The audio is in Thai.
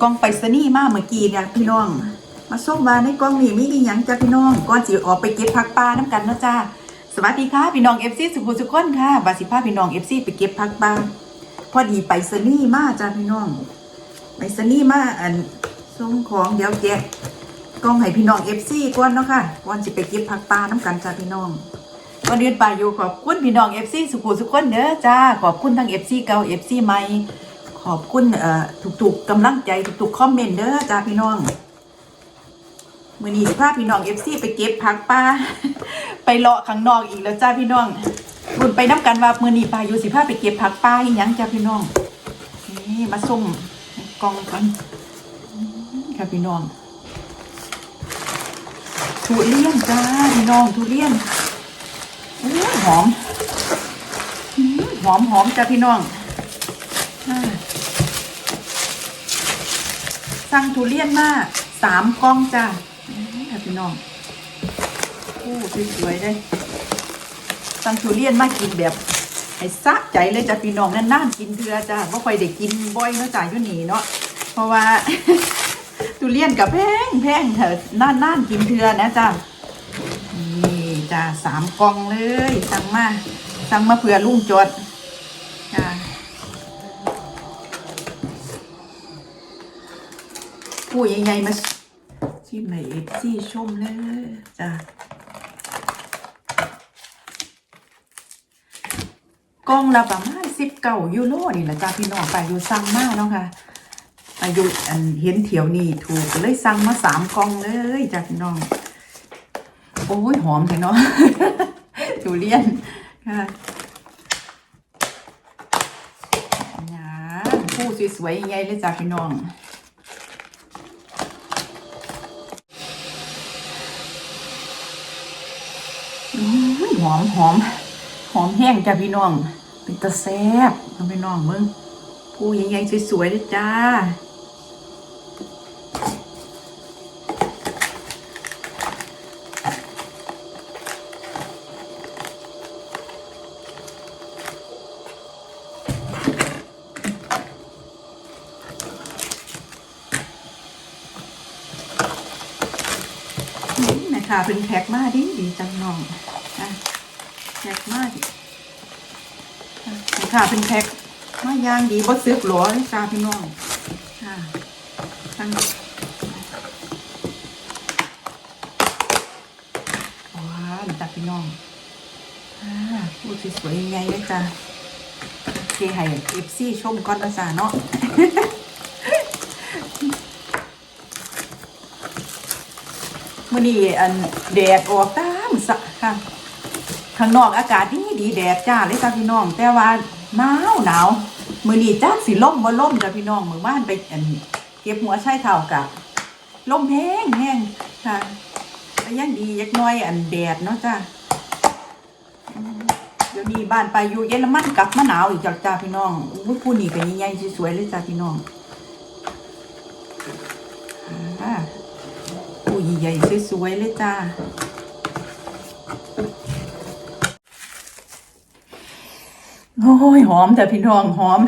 กล่องไปรษณีย์มาเมื่อกี้เนี่ยพี่น้อง มาส่งมาในกล่องนี้มีอีหยังจ้าพี่น้องก่อนสิออกไปเก็บผักปลาน้ำกันเนาะจ้าสวัสดีค่ะพี่น้องเอฟซีสุขุมสุขคนค่ะบาสิพาพี่น้องเอฟซีไปเก็บผักปลาพอดีไปรษณีย์มาจ้าพี่น้องไปรษณีย์มาอันส่งของเดี๋ยวแกะกล่องให้พี่น้องเอฟซีก่อนเนาะค่ะก่อนสิไปเก็บผักปลาน้ำกันจ้าพี่น้องวันนี้ปาอยู่ขอบคุณพี่น้องเอฟซีสุขุมสุขคนเด้อจ้าขอบคุณทั้งเอฟซีเก่าเอฟซีใหม่ ขอบคุณเอ่อทุกๆกำลังใจทุกๆคอมเมนต์เด้อจ้าพี่น้องมื่อนี้พาพี่น้องเอฟซีไปเก็บผักป่าไปเลาะข้างนอกอีกแล้วจ้าพี่น้องรุ่นไปน้ำกันว่ามื่อนี้ปาอยู่สิพาไปเก็บผักป่าอีหยังจ้าพี่น้องนี่มาส้มกองกันค่ะพี่น้องทุเรียนจ้าพี่น้องทุเรียนหอมหอมหอมจ้าพี่น้องอ่า สั่งทุเรียนมาสามกล่องจ้าค่ะพี่น้องโอ้สวยๆเลยสั่งทุเรียนมากินแบบให้สะใจเลยจ้ะพี่น้องนานๆกินเทือจ้ะว่าค่อยได้กินบ่อยเนาะจ้ะอยู่นี่เนาะเพราะว่าทุเรียนกับแพงแพงเถอะนานๆกินเทือนะจ้ะนี่จ้ะสามกล่องเลยสั่งมาสั่งมาเผื่อลุงจด ผู้ใหญ่ๆมาชิมในเอฟซีชมเลยจ้ะกล่องละประมาณสิบเก้ายูโรนี่แหละจ้าพี่น้องไปอยู่สั่งมาเนาะค่ะอายุอันเห็นเถียวนี่ถูกก็เลยสั่งมาสามกล่องเลยจ้าพี่น้อง โอ้ยหอมเลยเนาะทุเรียนค่ะผู้สวยๆใหญ่เลยจ้าพี่น้อง อืม หอมหอมหอมแห้งจ้ะพี่น้อง เป็นตะแซบพี่น้องมึงผู้ใหญ่ๆสวยๆเลยจ้า นี่นะคะเป็นแพ็กมาดีดีจังน้องแพ็กมาดีอะเป็นแพ็กมาย่างดีบ่ซึกหรอเลยจ้าพี่น้องค่ะตั้งว้าวจ้าพี่น้องอ่าพูดสวยๆยังไงเลยจ้าโอเคให้เอฟซี่ชมก่อนนะจ้าเนาะ มื่อนี้อันแดดออกตามสะค่ะข้างนอกอากาศดีดีแดดจ้าเลยจ้าพี่น้อง แต่ว่าหนาวหนาวมื่อนี้จ้าสิล่มบ่ล่มจ้าพี่น้องเมื่อวานไปอันเก็บหัวไช่เท่ากะล่มแห้งแห้งค่ะแต่ยังดียักน้อยอันแดดเนาะจ้าเดี๋ยวนี้บ้านไปอยู่เยอรมันกลับมาหนาวอีกจ้าจ้าพี่น้องอุ้ยผู้นี่ก็ใหญ่สวยเลยจ้าพี่น้องอ่า ใหญ่ๆสวยๆเลยจ้า โอ้ยหอมแต่พี่น้องหอม